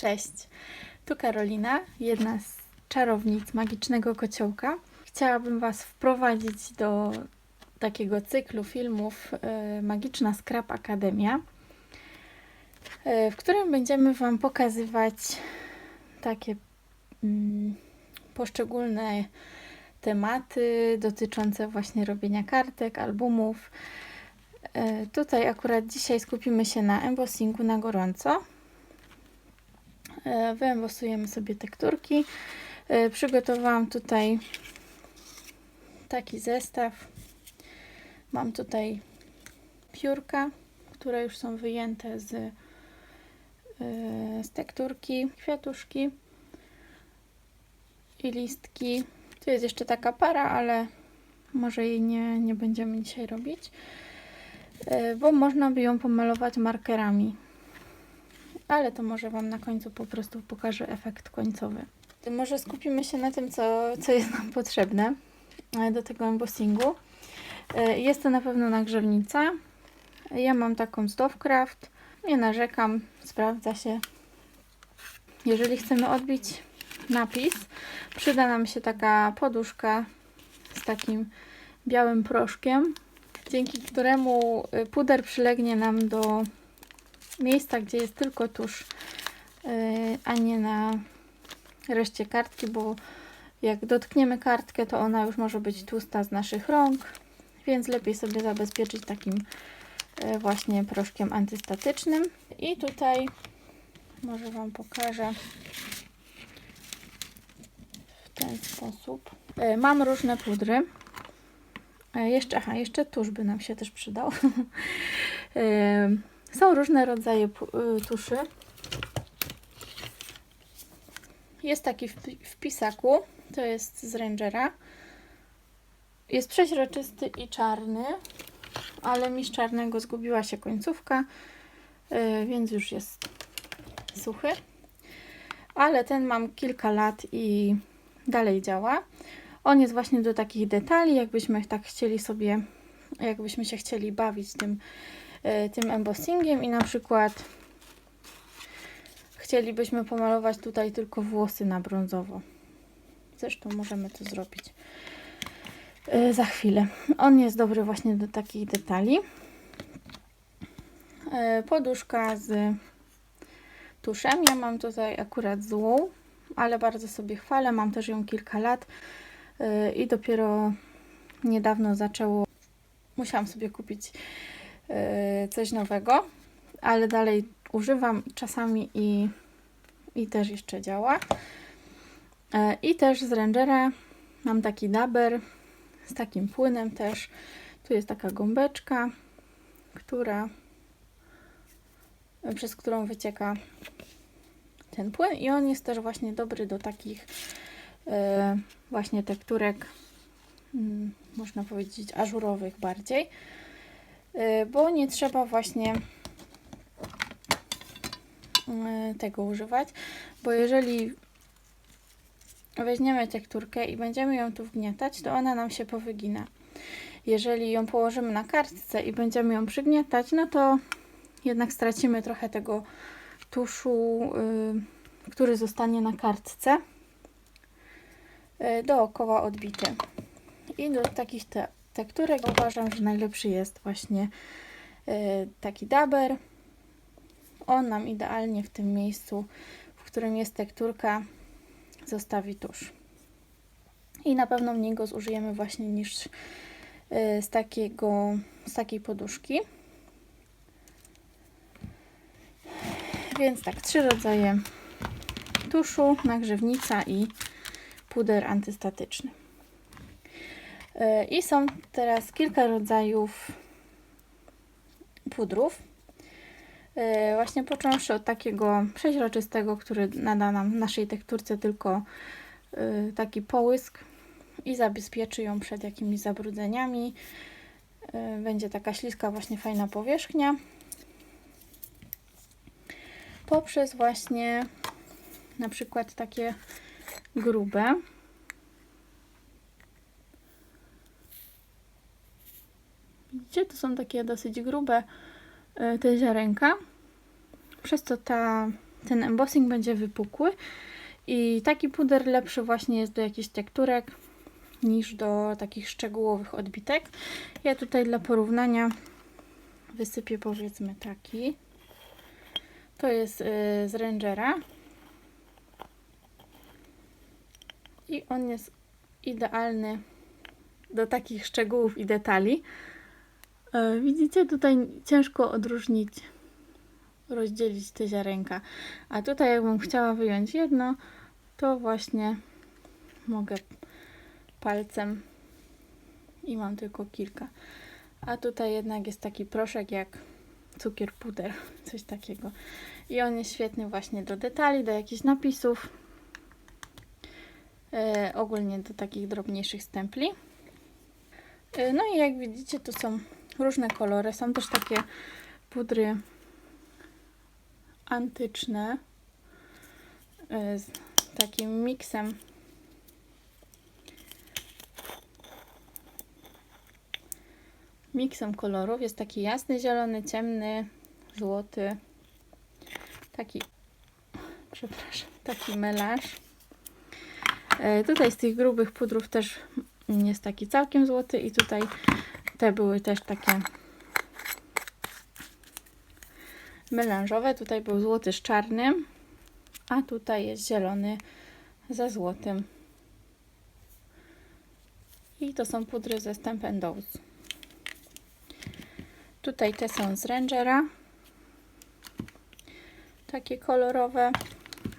Cześć, tu Karolina, jedna z czarownic magicznego kociołka. Chciałabym Was wprowadzić do takiego cyklu filmów e, Magiczna Scrap Akademia, e, w którym będziemy Wam pokazywać takie mm, poszczególne tematy dotyczące właśnie robienia kartek, albumów. E, Tutaj akurat dzisiaj skupimy się na embossingu na gorąco. E, Wyembosujemy sobie tekturki. E, Przygotowałam tutaj taki zestaw. Mam tutaj piórka, które już są wyjęte z, e, z tekturki, kwiatuszki i listki. Tu jest jeszcze taka para, ale może jej nie, nie będziemy dzisiaj robić, bo można by ją pomalować markerami ale to może Wam na końcu po prostu pokażę efekt końcowy. Może skupimy się na tym, co, co jest nam potrzebne e, do tego embossingu. E, Jest to na pewno nagrzewnica. Ja mam taką z Dovecraft. Nie narzekam, sprawdza się. Jeżeli chcemy odbić napis, przyda nam się taka poduszka z takim białym proszkiem, dzięki któremu y, puder przylegnie nam do miejsca, gdzie jest tylko tusz, yy, a nie na reszcie kartki, bo jak dotkniemy kartkę, to ona już może być tłusta z naszych rąk, więc lepiej sobie zabezpieczyć takim yy, właśnie proszkiem antystatycznym. I tutaj może Wam pokażę w ten sposób. Yy, Mam różne pudry. Jeszcze, aha, jeszcze tusz by nam się też przydał. Są różne rodzaje y, tuszy. Jest taki w, pi- w pisaku, to jest z Rangera. Jest przeźroczysty i czarny, ale mi z czarnego zgubiła się końcówka, y, więc już jest suchy. Ale ten mam kilka lat i dalej działa. On jest właśnie do takich detali, jakbyśmy tak chcieli sobie, jakbyśmy się chcieli bawić tym tym embossingiem i na przykład chcielibyśmy pomalować tutaj tylko włosy na brązowo. Zresztą możemy to zrobić e, za chwilę. On jest dobry właśnie do takich detali. E, Poduszka z tuszem. Ja mam tutaj akurat złą, ale bardzo sobie chwalę. Mam też ją kilka lat e, i dopiero niedawno zaczęło. Musiałam sobie kupić e, coś nowego, ale dalej używam czasami i, i też jeszcze działa. E, I też z Rangera mam taki daber z takim płynem też. Tu jest taka gąbeczka, która przez którą wycieka ten płyn i on jest też właśnie dobry do takich e, właśnie tekturek mm, można powiedzieć ażurowych bardziej y, bo nie trzeba właśnie y, tego używać, bo jeżeli weźmiemy tekturkę i będziemy ją tu wgniatać, to ona nam się powygina. Jeżeli ją położymy na kartce i będziemy ją przygniatać, no to jednak stracimy trochę tego tuszu, y, który zostanie na kartce y, dookoła odbity. I do takich te tekturek uważam, że najlepszy jest właśnie e, taki daber. On nam idealnie w tym miejscu, w którym jest tekturka, zostawi tusz. I na pewno mniej go zużyjemy właśnie niż e, z, takiego, z takiej poduszki. Więc tak, trzy rodzaje tuszu, nagrzewnica i puder antystatyczny. E, I są teraz kilka rodzajów pudrów. E, Właśnie począwszy od takiego przeźroczystego, który nada nam naszej tekturce tylko e, taki połysk i zabezpieczy ją przed jakimiś zabrudzeniami. Będzie taka śliska, właśnie fajna powierzchnia. Poprzez właśnie na przykład takie grube. Widzicie, to są takie dosyć grube y, te ziarenka. Przez to ta ten embossing będzie wypukły i taki puder lepszy właśnie jest do jakichś tekturek niż do takich szczegółowych odbitek. Ja tutaj dla porównania wysypię powiedzmy taki. To jest y, z Rangera. I on jest idealny do takich szczegółów i detali. E, Widzicie, tutaj ciężko odróżnić, rozdzielić te ziarenka. A tutaj jakbym chciała wyjąć jedno, to właśnie mogę palcem i mam tylko kilka. A tutaj jednak jest taki proszek jak cukier puder, coś takiego. I on jest świetny właśnie do detali, do jakichś napisów. E, ogólnie do takich drobniejszych stempli. E, no i jak widzicie, tu są różne kolory. Są też takie pudry antyczne e, z takim miksem miksem kolorów. Jest taki jasny, zielony, ciemny, złoty. Taki, przepraszam, taki melanż. E, tutaj z tych grubych pudrów też jest taki całkiem złoty i tutaj te były też takie melanżowe. Tutaj był złoty z czarnym, a tutaj jest zielony ze złotym. I to są pudry ze Stamp Dose. Tutaj te są z Rangera. Takie kolorowe.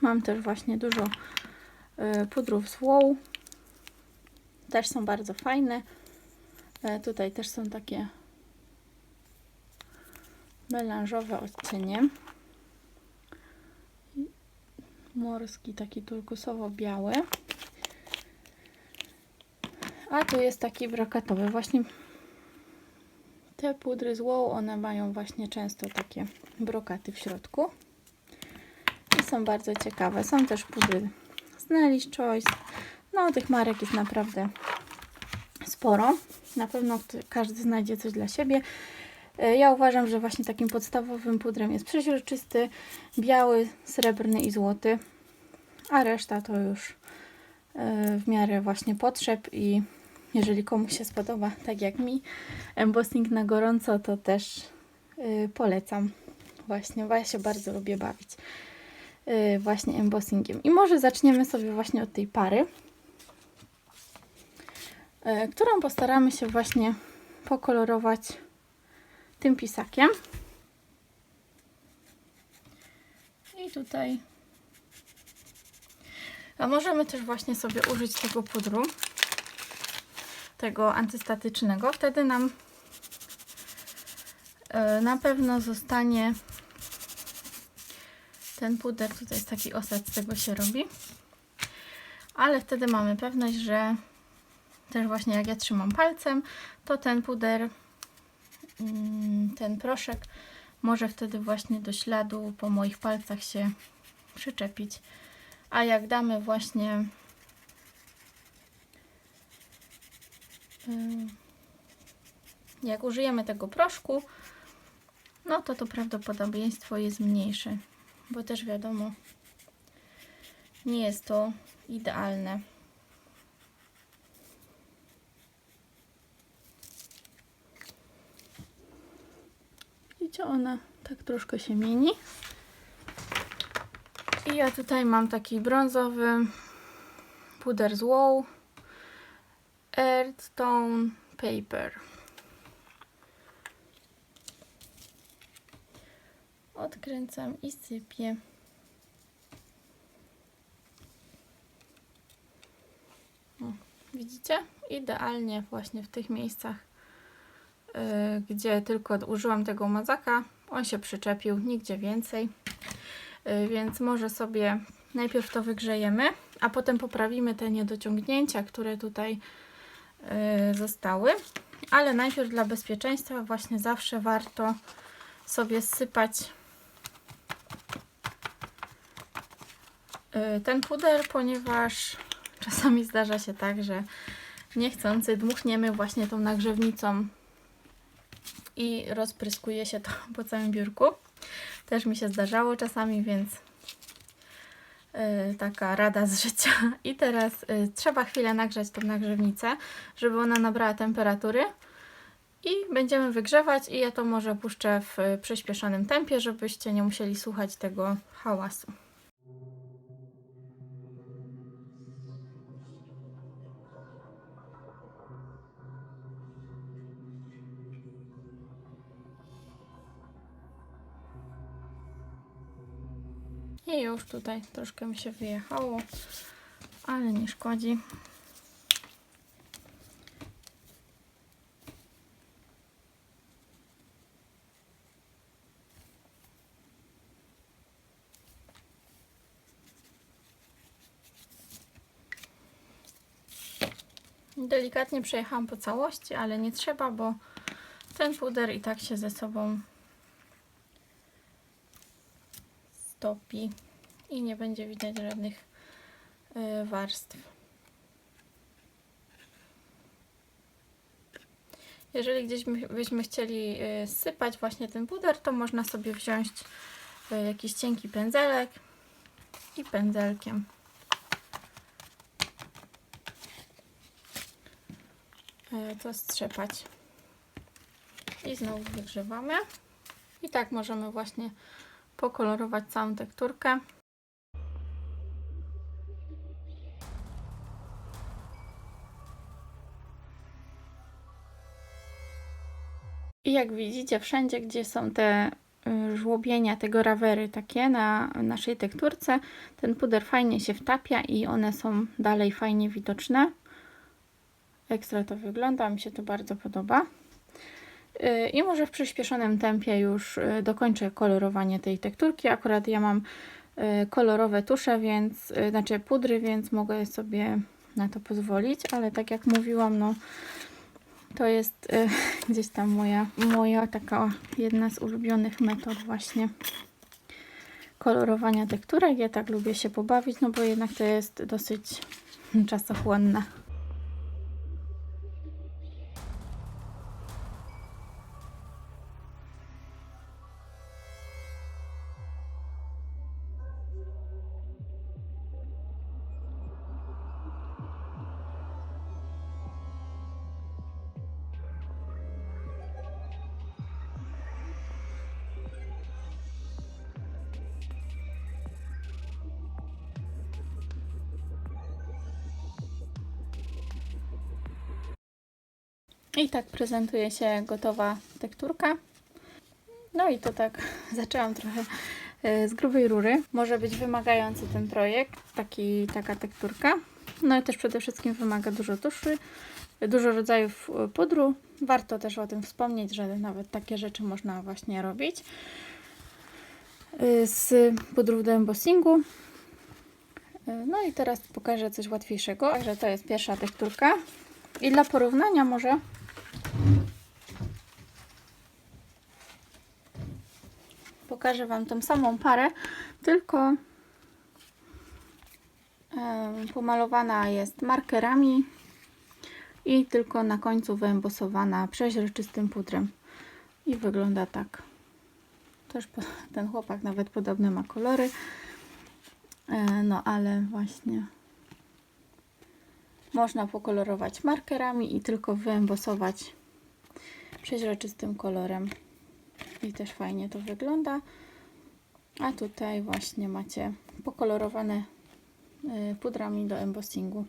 Mam też właśnie dużo y, pudrów z Wow. Też są bardzo fajne. E, Tutaj też są takie melanżowe odcienie. Morski, taki turkusowo-biały. A tu jest taki brokatowy. Właśnie te pudry z wow, one mają właśnie często takie brokaty w środku. I są bardzo ciekawe. Są też pudry z Nelly's Choice. No, tych marek jest naprawdę sporo. Na pewno każdy znajdzie coś dla siebie. E, Ja uważam, że właśnie takim podstawowym pudrem jest przeźroczysty, biały, srebrny i złoty, a reszta to już e, w miarę właśnie potrzeb i jeżeli komuś się spodoba, tak jak mi, embossing na gorąco, to też e, polecam właśnie, bo ja się bardzo lubię bawić właśnie embossingiem. I może zaczniemy sobie właśnie od tej pary którą postaramy się właśnie pokolorować tym pisakiem. I tutaj. A możemy też właśnie sobie użyć tego pudru, tego antystatycznego. Wtedy nam e, na pewno zostanie ten puder. Tutaj jest taki osad, z tego się robi. Ale wtedy mamy pewność, że też właśnie jak ja trzymam palcem, to ten puder, mm, ten proszek może wtedy właśnie do śladu po moich palcach się przyczepić. A jak damy właśnie ym, jak użyjemy tego proszku, no to to prawdopodobieństwo jest mniejsze, bo też wiadomo, nie jest to idealne. Widzicie, ona tak troszkę się mieni. I ja tutaj mam taki brązowy puder z wow Earthstone Paper. Odkręcam i sypię. O, widzicie? Idealnie właśnie w tych miejscach gdzie tylko użyłam tego mazaka, on się przyczepił, nigdzie więcej. Y, Więc może sobie najpierw to wygrzejemy, a potem poprawimy te niedociągnięcia, które tutaj y, zostały. Ale najpierw dla bezpieczeństwa właśnie zawsze warto sobie sypać y, ten puder, ponieważ czasami zdarza się tak, że niechcący dmuchniemy właśnie tą nagrzewnicą i rozpryskuje się to po całym biurku. Też mi się zdarzało czasami, więc y, taka rada z życia. I teraz y, trzeba chwilę nagrzać tą nagrzewnicę, żeby ona nabrała temperatury. I będziemy wygrzewać i ja to może puszczę w przyspieszonym tempie, żebyście nie musieli słuchać tego hałasu. I już tutaj troszkę mi się wyjechało, ale nie szkodzi. Delikatnie przejechałam po całości, ale nie trzeba, bo ten puder i tak się ze sobą stopi i nie będzie widać żadnych y, warstw. Jeżeli gdzieś my- byśmy chcieli y, sypać właśnie ten puder, to można sobie wziąć y, jakiś cienki pędzelek i pędzelkiem to strzepać. I znowu wygrzewamy. I tak możemy właśnie pokolorować całą tekturkę. I jak widzicie, wszędzie, gdzie są te y, żłobienia, te gorawery takie na naszej tekturce, ten puder fajnie się wtapia i one są dalej fajnie widoczne. Ekstra to wygląda, mi się to bardzo podoba. Y, I może w przyspieszonym tempie już y, dokończę kolorowanie tej tekturki. Akurat ja mam y, kolorowe tusze, więc, znaczy pudry, więc mogę sobie na to pozwolić, ale tak jak mówiłam, no to jest gdzieś tam moja, moja taka jedna z ulubionych metod właśnie kolorowania tekturek. Ja tak lubię się pobawić, no bo jednak to jest dosyć czasochłonne. I tak prezentuje się gotowa tekturka. No i to tak zaczęłam trochę e, z grubej rury. Może być wymagający ten projekt, taki, taka tekturka. No i też przede wszystkim wymaga dużo tuszy, dużo rodzajów e, pudru. Warto też o tym wspomnieć, że nawet takie rzeczy można właśnie robić. E, Z pudrów do embossingu. No i teraz pokażę coś łatwiejszego. Także to jest pierwsza tekturka. I dla porównania może pokażę Wam tą samą parę, tylko pomalowana jest markerami i tylko na końcu wyembosowana przeźroczystym pudrem. I wygląda tak. Też ten chłopak nawet podobne ma kolory. E, No ale właśnie można pokolorować markerami i tylko wyembosować przeźroczystym kolorem. I też fajnie to wygląda. A tutaj właśnie macie pokolorowane y, pudrami do embossingu.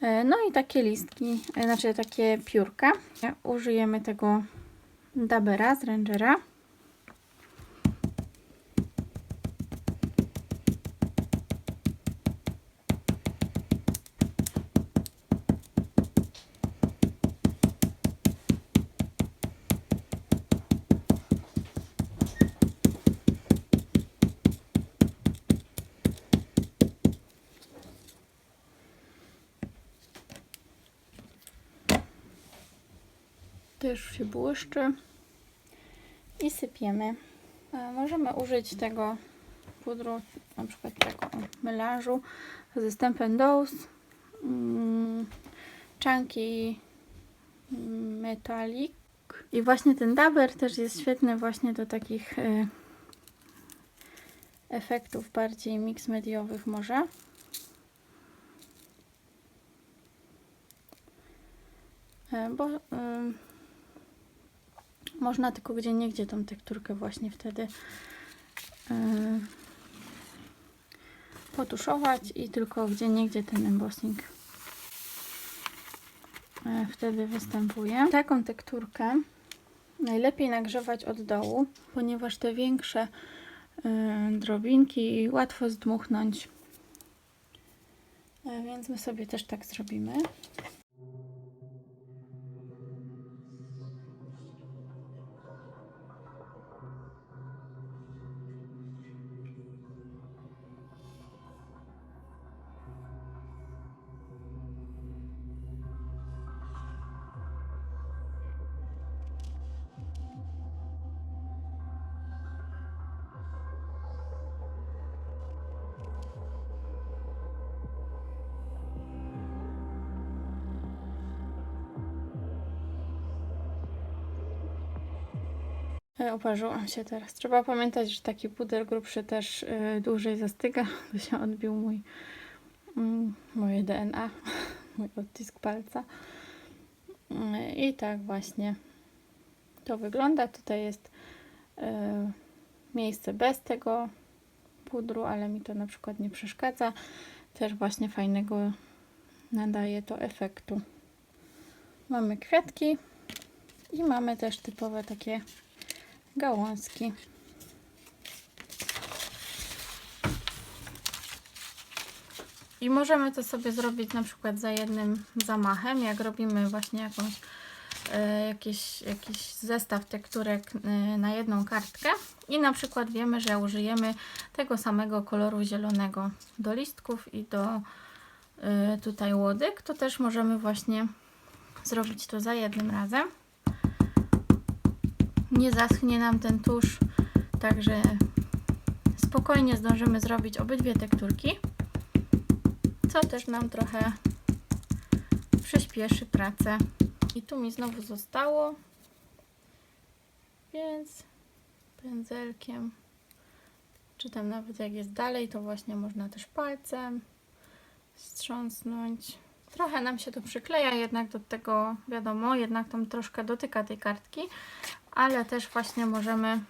E, No i takie listki, e, znaczy takie piórka. Użyjemy tego dabera z Rangera. Też się błyszczy. I sypiemy. E, Możemy użyć tego pudru, na przykład tego melanżu ze Stamp Dose, mm, Chunky mm, Metallic. I właśnie ten daber też jest świetny właśnie do takich e, efektów bardziej mix mediowych może. E, Bo można tylko gdzie niegdzie tą tekturkę właśnie wtedy e, potuszować i tylko gdzie niegdzie ten embossing e, wtedy występuje. Taką tekturkę najlepiej nagrzewać od dołu, ponieważ te większe y, drobinki łatwo zdmuchnąć. E, Więc my sobie też tak zrobimy. Oparzyłam się teraz. Trzeba pamiętać, że taki puder grubszy też y, dłużej zastyga. Tu się odbił mój mm, moje DNA, mój odcisk palca. Y, I tak właśnie to wygląda. Tutaj jest miejsce bez tego pudru, ale mi to na przykład nie przeszkadza. Też właśnie fajnego nadaje to efektu. Mamy kwiatki i mamy też typowe takie gałązki. I możemy to sobie zrobić na przykład za jednym zamachem, jak robimy właśnie jakąś, e, jakiś, jakiś zestaw tekturek e, na jedną kartkę i na przykład wiemy, że użyjemy tego samego koloru zielonego do listków i do e, tutaj łodyg, to też możemy właśnie zrobić to za jednym razem nie zaschnie nam ten tusz, także spokojnie zdążymy zrobić obydwie tekturki, co też nam trochę przyspieszy pracę. I tu mi znowu zostało, więc pędzelkiem, czy tam nawet jak jest dalej, to właśnie można też palcem strząsnąć. Trochę nam się to przykleja jednak do tego, wiadomo, jednak tam troszkę dotyka tej kartki, ale też właśnie możemy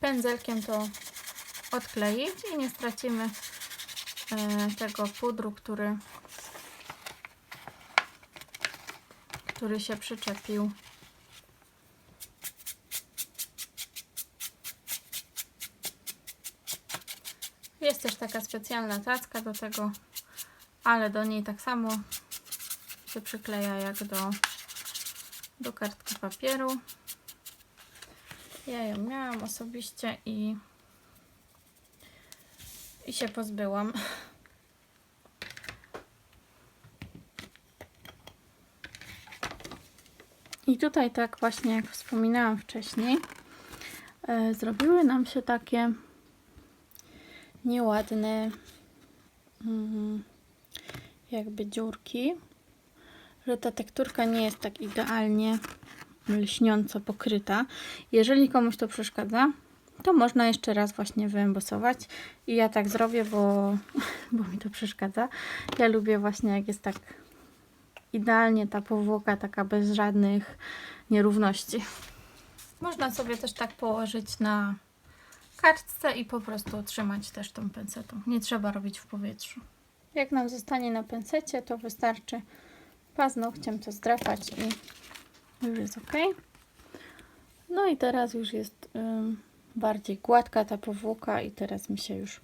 pędzelkiem to odkleić i nie stracimy e, tego pudru, który, który się przyczepił. Jest też taka specjalna tacka do tego, ale do niej tak samo się przykleja jak do do kartki papieru. Ja ją miałam osobiście i, i się pozbyłam. I tutaj tak właśnie jak wspominałam wcześniej, e, zrobiły nam się takie nieładne mm, jakby dziurki że ta tekturka nie jest tak idealnie lśniąco pokryta. Jeżeli komuś to przeszkadza, to można jeszcze raz właśnie wyembosować i ja tak zrobię, bo, bo mi to przeszkadza. Ja lubię właśnie jak jest tak idealnie ta powłoka taka bez żadnych nierówności. Można sobie też tak położyć na kartce i po prostu trzymać też tą pensetą. Nie trzeba robić w powietrzu. Jak nam zostanie na pensecie, to wystarczy paznokciem to zdrapać i już jest ok. No i teraz już jest bardziej gładka ta powłoka i teraz mi się już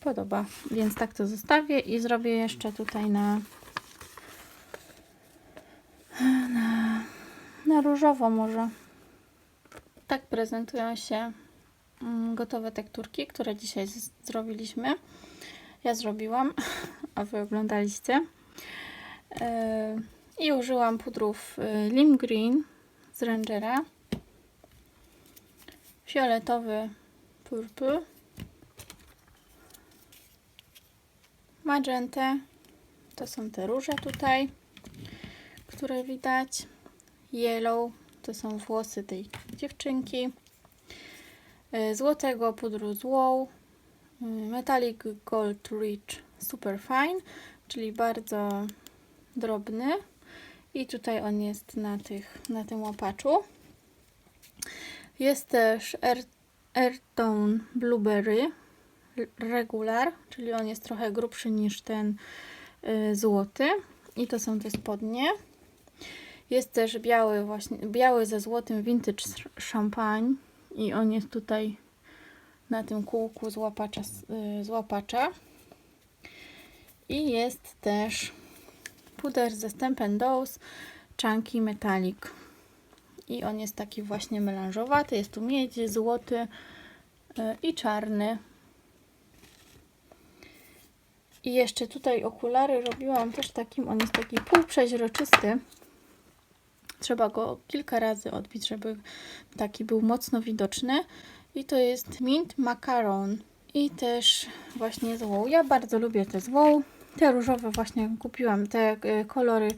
podoba, więc tak to zostawię i zrobię jeszcze tutaj na na, na różowo może. Tak prezentują się gotowe tekturki, które dzisiaj zrobiliśmy. Ja zrobiłam, a wy oglądaliście. Yy, I użyłam pudrów yy, Lim Green z Rangera, fioletowy Purple, magentę, to są te róże tutaj, które widać, Yellow to są włosy tej dziewczynki. Y, Złotego pudru złą. Metallic Gold Rich Super Fine, czyli bardzo drobny. I tutaj on jest na, tych, na tym łapaczu. Jest też Air, Airtone Blueberry Regular, czyli on jest trochę grubszy niż ten y, złoty. I to są te spodnie. Jest też biały właśnie, biały ze złotym vintage champagne i on jest tutaj na tym kółku z łapacza, y, z łapacza. I jest też puder ze Stamp Dose Chunky Metallic. I on jest taki właśnie melanżowaty. Jest tu miedzi, złoty y, i czarny. I jeszcze tutaj okulary robiłam też takim, on jest taki półprzeźroczysty. Trzeba go kilka razy odbić, żeby taki był mocno widoczny. I to jest Mint Macaron. I też właśnie złą. Ja bardzo lubię te złą. Te różowe właśnie kupiłam, te e, kolory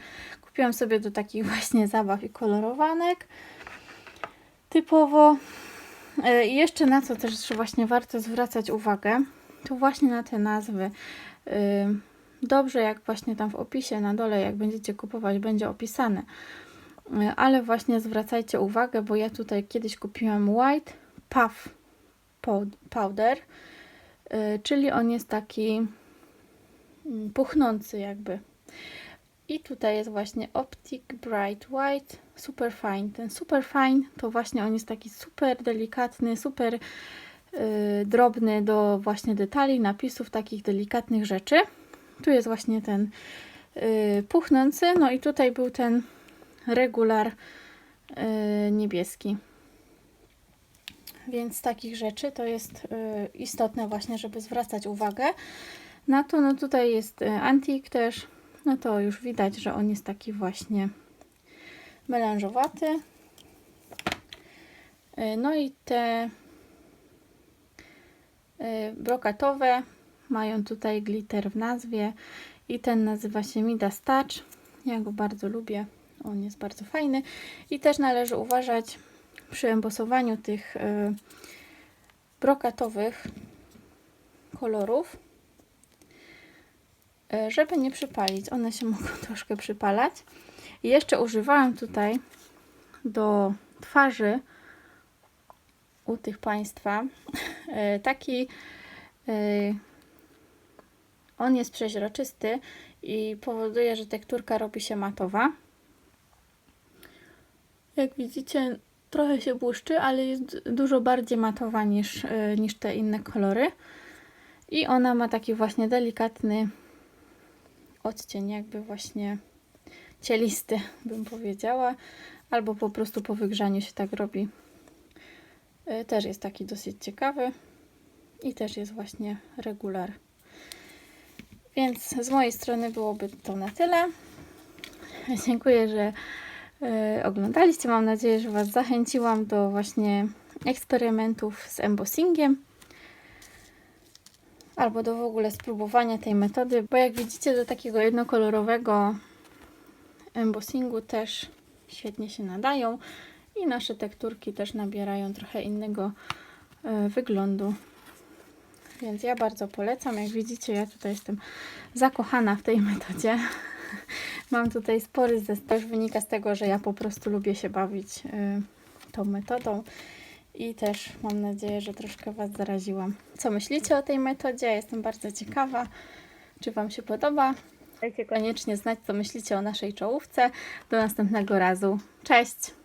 kupiłam sobie do takich właśnie zabaw i kolorowanek. Typowo. E, I jeszcze na co też właśnie warto zwracać uwagę, to właśnie na te nazwy. Y, Dobrze, jak właśnie tam w opisie na dole, jak będziecie kupować, będzie opisane. Ale właśnie zwracajcie uwagę, bo ja tutaj kiedyś kupiłam White Puff Pow- Powder, czyli on jest taki puchnący jakby. I tutaj jest właśnie Optic Bright White Super Fine. Ten Super Fine to właśnie on jest taki super delikatny, super y, drobny do właśnie detali, napisów, takich delikatnych rzeczy. Tu jest właśnie ten y, puchnący, no i tutaj był ten regular y, niebieski. Więc takich rzeczy to jest y, istotne właśnie, żeby zwracać uwagę na to. No tutaj jest y, antik też, no to już widać, że on jest taki właśnie melanżowaty. Y, No i te y, brokatowe mają tutaj glitter w nazwie i ten nazywa się Midas Touch. Ja go bardzo lubię, on jest bardzo fajny i też należy uważać przy embosowaniu tych brokatowych kolorów, żeby nie przypalić. One się mogą troszkę przypalać. I jeszcze używałam tutaj do twarzy u tych Państwa y, taki y, on jest przeźroczysty i powoduje, że tekturka robi się matowa. Jak widzicie, trochę się błyszczy, ale jest dużo bardziej matowa niż, niż te inne kolory. I ona ma taki właśnie delikatny odcień, jakby właśnie cielisty, bym powiedziała. Albo po prostu po wygrzaniu się tak robi. Y, Też jest taki dosyć ciekawy. I też jest właśnie regular. Więc z mojej strony byłoby to na tyle. Dziękuję, że e, oglądaliście. Mam nadzieję, że Was zachęciłam do właśnie eksperymentów z embossingiem albo do w ogóle spróbowania tej metody, bo jak widzicie do takiego jednokolorowego embossingu też świetnie się nadają i nasze tekturki też nabierają trochę innego e, wyglądu. Więc ja bardzo polecam. Jak widzicie, ja tutaj jestem zakochana w tej metodzie. Mam tutaj spory zestaw. Wynika z tego, że ja po prostu lubię się bawić y, tą metodą. I też mam nadzieję, że troszkę Was zaraziłam. Co myślicie o tej metodzie? Jestem bardzo ciekawa, czy Wam się podoba. Dajcie koniecznie znać, co myślicie o naszej czołówce. Do następnego razu. Cześć!